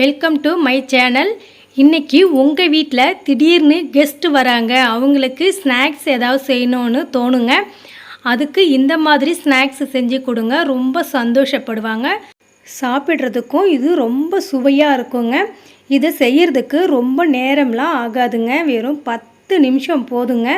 Welcome to my channel இன்னைக்கு உங்கள் வீட்டில் திடீர்னு கெஸ்ட் வராங்க. அவங்களுக்கு ஸ்நாக்ஸ் ஏதாவது செய்யணும்னு தோணுங்க. அதுக்கு இந்த மாதிரி ஸ்நாக்ஸ் செஞ்சு கொடுங்க. ரொம்ப சந்தோஷப்படுவாங்க. சாப்பிட்றதுக்கும் இது ரொம்ப சுவையாக இருக்குங்க. இதை செய்கிறதுக்கு ரொம்ப நேரம்லாம் ஆகாதுங்க. வெறும் பத்து நிமிஷம் போதுங்க.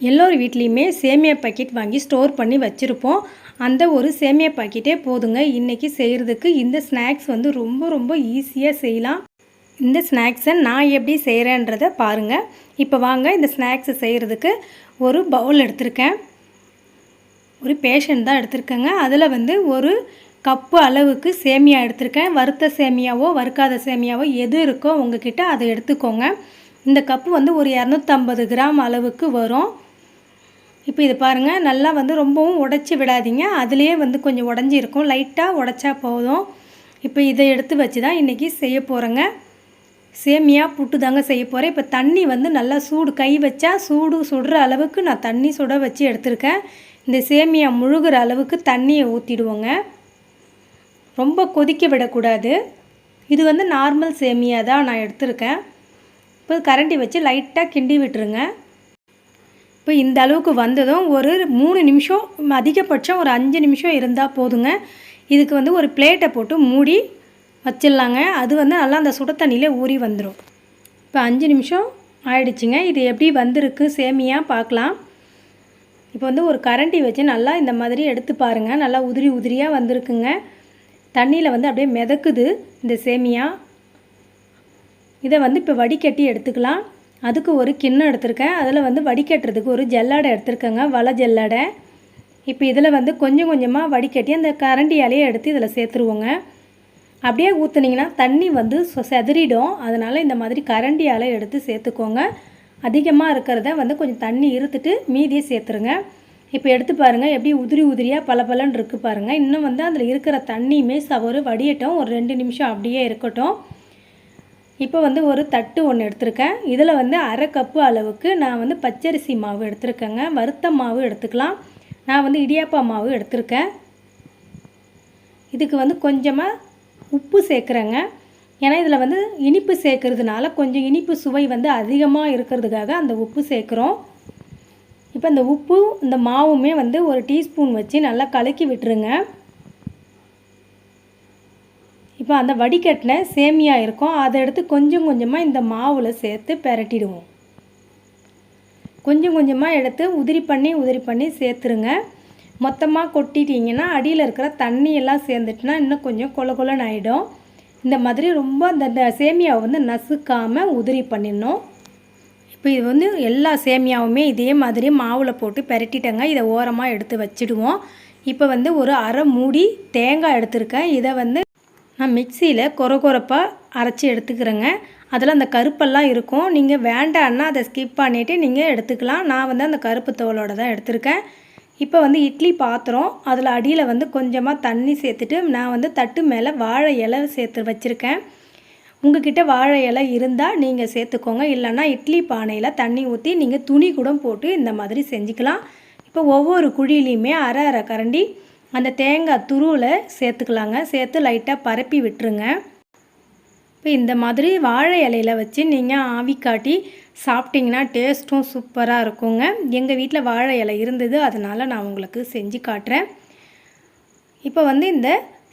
எல்லோர் வீட்லேயுமே சேமியா பாக்கெட் வாங்கி ஸ்டோர் பண்ணி வச்சுருப்போம். அந்த ஒரு சேமியா பாக்கெட்டே போதுங்க. இன்றைக்கி செய்கிறதுக்கு இந்த ஸ்நாக்ஸ் வந்து ரொம்ப ரொம்ப ஈஸியாக செய்யலாம். இந்த ஸ்நாக்ஸை நான் எப்படி செய்கிறேன்றதை பாருங்கள் இப்போ வாங்க இந்த ஸ்நாக்ஸை செய்கிறதுக்கு ஒரு பவுல் எடுத்திருக்கேன். ஒரு பேஷன் தான் எடுத்திருக்கேங்க. அதில் வந்து ஒரு கப்பு அளவுக்கு சேமியா எடுத்திருக்கேன். வறுத்த சேமியாவோ வறுக்காத சேமியாவோ எது இருக்கோ உங்ககிட்ட அதை எடுத்துக்கோங்க. இந்த கப்பு வந்து ஒரு இரநூத்தம்பது கிராம் அளவுக்கு வரும். இப்போ இது பாருங்கள் நல்லா வந்து ரொம்பவும் உடச்சி விடாதீங்க. அதுலேயே வந்து கொஞ்சம் உடஞ்சி இருக்கும். லைட்டாக உடச்சா போதும். இப்போ இதை எடுத்து வச்சு தான் இன்றைக்கி செய்ய போகிறேங்க சேமியா புட்டு தாங்க செய்ய போகிறேன் இப்போ தண்ணி வந்து நல்லா சூடு கை வச்சா சூடு சுடுற அளவுக்கு நான் தண்ணி சுட வச்சு எடுத்திருக்கேன். இந்த சேமியா முழுகிற அளவுக்கு தண்ணியை ஊற்றிடுவோங்க ரொம்ப கொதிக்க விடக்கூடாது. இது வந்து நார்மல் சேமியா தான் நான் எடுத்திருக்கேன். இப்போ கரண்டி வச்சு லைட்டாக கிண்டி விட்டுருங்க. இப்போ இந்த அளவுக்கு வந்ததும் ஒரு மூணு நிமிஷம் அதிகபட்சம் ஒரு அஞ்சு நிமிஷம் இருந்தால் போதுங்க. இதுக்கு வந்து ஒரு பிளேட்டை போட்டு மூடி வச்சிடலாங்க. அது வந்து நல்லா அந்த சுட தண்ணியிலே ஊறி வந்துடும் இப்போ அஞ்சு நிமிஷம் ஆயிடுச்சுங்க. இது எப்படி வந்திருக்கு சேமியா பார்க்கலாம். இப்போ வந்து ஒரு கரண்டி வச்சு நல்லா இந்த மாதிரி எடுத்து பாருங்கள் நல்லா உதிரி உதிரியாக வந்திருக்குங்க. தண்ணியில் வந்து அப்படியே மிதக்குது இந்த சேமியா. இதை வந்து இப்போ வடிகட்டி எடுத்துக்கலாம். அதுக்கு ஒரு கிண்ணம் எடுத்திருக்கேன். அதில் வந்து வடிகட்டுறதுக்கு ஒரு ஜல்லடை எடுத்திருக்கேங்க. வலை ஜல்லடை. இப்போ இதில் வந்து கொஞ்சம் கொஞ்சமாக வடிகட்டி அந்த கரண்டியாலேயே எடுத்து இதில் சேர்த்துருவோங்க. அப்படியே ஊற்றுனீங்கன்னா தண்ணி வந்து செதறிடும். அதனால் இந்த மாதிரி கரண்டியால் எடுத்து சேர்த்துக்கோங்க. அதிகமாக இருக்கிறத வந்து கொஞ்சம் தண்ணி இருத்துட்டு மீதியை சேர்த்துருங்க. இப்போ எடுத்து பாருங்கள் எப்படி உதிரி உதிரியாக பளபளன்னு இருக்குது பாருங்கள் இன்னும் வந்து அதில் இருக்கிற தண்ணியுமே சவறு வடியட்டும். ஒரு ரெண்டு நிமிஷம் அப்படியே இருக்கட்டும். இப்போ வந்து ஒரு தட்டு ஒன்று எடுத்திருக்கேன். இதில் வந்து அரை கப்பு அளவுக்கு நான் வந்து பச்சரிசி மாவு எடுத்திருக்கேங்க. வறுத்த மாவு எடுத்துக்கலாம். நான் வந்து இடியாப்பா மாவு எடுத்திருக்கேன். இதுக்கு வந்து கொஞ்சமாக உப்பு சேர்க்குறேங்க. ஏன்னா இதில் வந்து இனிப்பு சேர்க்கறதுனால கொஞ்சம் இனிப்பு சுவை வந்து அதிகமாக இருக்கிறதுக்காக அந்த உப்பு சேர்க்குறோம். இப்போ இந்த உப்பு இந்த மாவுமே வந்து ஒரு டீஸ்பூன் வச்சு நல்லா கலக்கி விட்டுருங்க. இப்போ அந்த வடிகட்டின சேமியா இருக்கும். அதை எடுத்து கொஞ்சம் கொஞ்சமாக இந்த மாவில் சேர்த்து பெரட்டிடுவோம். கொஞ்சம் கொஞ்சமாக எடுத்து உதிரி பண்ணி உதிரி பண்ணி சேர்த்துருங்க. மொத்தமாக கொட்டிட்டீங்கன்னா அடியில் இருக்கிற தண்ணியெல்லாம் சேர்ந்துட்டுனா இன்னும் கொஞ்சம் கொல கொலன்னு ஆகிடும் இந்த மாதிரி ரொம்ப அந்த சேமியாவை வந்து நசுக்காமல் உதிரி பண்ணிடணும். இப்போ இது வந்து எல்லா சேமியாவுமே இதே மாதிரி மாவில் போட்டு பெரட்டிட்டேங்க. இதை ஓரமாக எடுத்து வச்சிடுவோம். இப்போ வந்து ஒரு அரை மூடி தேங்காய் எடுத்திருக்கேன். இதை வந்து நான் மிக்சியில் கொர கொரப்பாக அரைச்சி எடுத்துக்கிறேங்க. அதில் அந்த கருப்பெல்லாம் இருக்கும். நீங்கள் வேண்டான்னா அதை ஸ்கிப் பண்ணிவிட்டு நீங்கள் எடுத்துக்கலாம். நான் வந்து அந்த கருப்பு தோலோட தான் எடுத்திருக்கேன். இப்போ வந்து இட்லி பாத்திரம் அதில் அடியில் வந்து கொஞ்சமாக தண்ணி சேர்த்துட்டு நான் வந்து தட்டு மேலே வாழை இலை சேர்த்து வச்சுருக்கேன். உங்ககிட்ட வாழை இலை இருந்தால் நீங்கள் சேர்த்துக்கோங்க. இல்லைன்னா இட்லி பானையில் தண்ணி ஊற்றி நீங்கள் துணி கூட போட்டு இந்த மாதிரி செஞ்சுக்கலாம். இப்போ ஒவ்வொரு குழியிலையுமே அரை அரை கரண்டி அந்த தேங்காய் துருவில் சேர்த்துக்கலாங்க. சேர்த்து லைட்டாக பரப்பி விட்டுருங்க. இப்போ இந்த மாதிரி வாழை இலையில வச்சு நீங்கள் ஆவி காட்டி சாப்பிட்டிங்கன்னா டேஸ்ட்டும் சூப்பராக இருக்குங்க. எங்கள் வீட்டில் வாழை இலை இருந்தது அதனால் நான் உங்களுக்கு செஞ்சு காட்டுறேன். இப்போ வந்து இந்த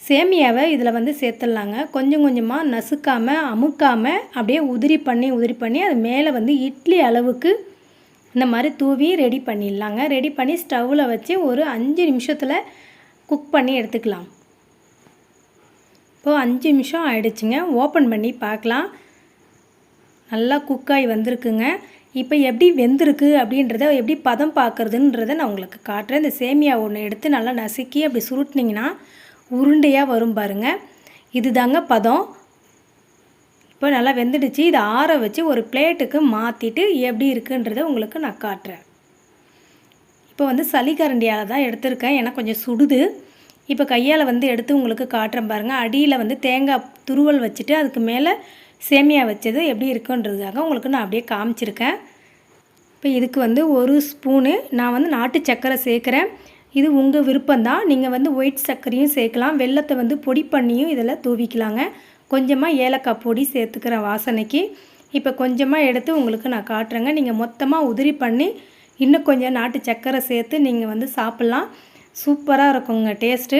சேமியாவை இதில் வந்து சேர்த்துடலாங்க. கொஞ்சம் கொஞ்சமாக நசுக்காமல் அமுக்காமல் அப்படியே உதிரி பண்ணி உதிரி பண்ணி அது மேலே வந்து இட்லி அளவுக்கு இந்த மாதிரி தூவி ரெடி பண்ணிடலாங்க. ரெடி பண்ணி ஸ்டவ்வில் வச்சு ஒரு அஞ்சு நிமிஷத்தில் குக் பண்ணி எடுத்துக்கலாம். இப்போது அஞ்சு நிமிஷம் ஆயிடுச்சுங்க. ஓப்பன் பண்ணி பார்க்கலாம். நல்லா குக்காகி வந்திருக்குங்க. இப்போ எப்படி வெந்திருக்கு அப்படின்றத எப்படி பதம் பார்க்குறதுன்றத நான் உங்களுக்கு காட்டுறேன். இந்த சேமியா ஒன்று எடுத்து நல்லா நசுக்கி அப்படி சுருட்டினீங்கன்னா உருண்டையாக வரும் பாருங்க. இதுதாங்க பதம். இப்போ நல்லா வெந்துடுச்சு. இதை ஆற வச்சு ஒரு பிளேட்டுக்கு மாற்றிட்டு எப்படி இருக்குன்றதை உங்களுக்கு நான் காட்டுறேன். இப்போ வந்து சளி கரண்டியால் தான் எடுத்திருக்கேன். ஏன்னா கொஞ்சம் சுடுது. இப்போ கையால் வந்து எடுத்து உங்களுக்கு காட்டுறேன் பாருங்கள் அடியில் வந்து தேங்காய் துருவல் வச்சுட்டு அதுக்கு மேலே சேமியா வச்சது எப்படி இருக்குன்றதுக்காக உங்களுக்கு நான் அப்படியே காமிச்சிருக்கேன். இப்போ இதுக்கு வந்து ஒரு ஸ்பூனு நான் வந்து நாட்டு சர்க்கரை சேர்க்குறேன். இது உங்கள் விருப்பம்தான் நீங்கள் வந்து ஒயிட் சர்க்கரையும் சேர்க்கலாம். வெல்லத்தை வந்து பொடி பண்ணியும் இதில் தூவிக்கலாங்க. கொஞ்சமாக ஏலக்காய் பொடி சேர்த்துக்கிறேன் வாசனைக்கு. இப்போ கொஞ்சமாக எடுத்து உங்களுக்கு நான் காட்டுறேங்க. நீங்கள் மொத்தமாக உதிரி பண்ணி இன்னும் கொஞ்சம் நாட்டு சர்க்கரை சேர்த்து நீங்கள் வந்து சாப்பிட்லாம். சூப்பராக இருக்குங்க டேஸ்ட்டு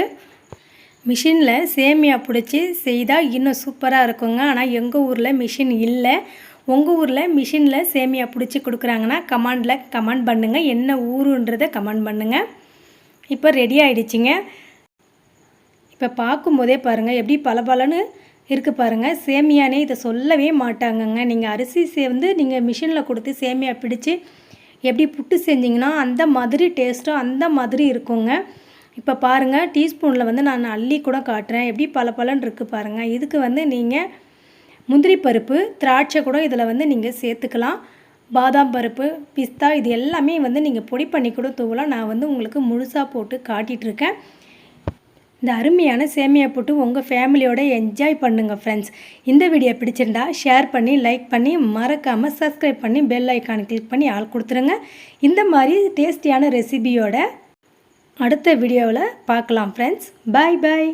மிஷினில் சேமியா பிடிச்சி செய்தால் இன்னும் சூப்பராக இருக்குங்க. ஆனால் எங்கள் ஊரில் மிஷின் இல்லை. உங்கள் ஊரில் மிஷினில் சேமியா பிடிச்சி கொடுக்குறாங்கன்னா கமெண்டில் கமெண்ட் பண்ணுங்கள் என்ன ஊருன்றதை கமெண்ட் பண்ணுங்கள் இப்போ ரெடி ஆகிடுச்சிங்க இப்போ பார்க்கும்போதே பாருங்கள் எப்படி பளபளன்னு இருக்குது பாருங்கள் சேமியானே இதை சொல்லவே மாட்டாங்கங்க. நீங்கள் அரிசி சேர்ந்து நீங்கள் மிஷினில் கொடுத்து சேமியா பிடிச்சி எப்படி புட்டு செஞ்சிங்கன்னா அந்த மாதிரி டேஸ்ட்டும் அந்த மாதிரி இருக்குங்க. இப்போ பாருங்கள் டீஸ்பூனில் வந்து நான் அள்ளி கூட காட்டுறேன். எப்படி பல பலன் இருக்குது பாருங்கள் இதுக்கு வந்து நீங்கள் முந்திரி பருப்பு திராட்சை கூட இதில் வந்து நீங்கள் சேர்த்துக்கலாம். பாதாம் பருப்பு பிஸ்தா இது எல்லாமே வந்து நீங்கள் பொடி பண்ணி கூட தூவலாம். நான் வந்து உங்களுக்கு முழுசாக போட்டு காட்டிகிட்ருக்கேன் இந்த அருமையான சேமியா போட்டு உங்கள் ஃபேமிலியோட என்ஜாய் பண்ணுங்கள் ஃப்ரெண்ட்ஸ் இந்த வீடியோ பிடிச்சிருந்தா ஷேர் பண்ணி லைக் பண்ணி மறக்காமல் சப்ஸ்கிரைப் பண்ணி பெல் ஐக்கான் கிளிக் பண்ணி ஆள் கொடுத்துருங்க. இந்த மாதிரி டேஸ்டியான ரெசிபியோட அடுத்த வீடியோவில் பார்க்கலாம் ஃப்ரெண்ட்ஸ் பாய் பாய்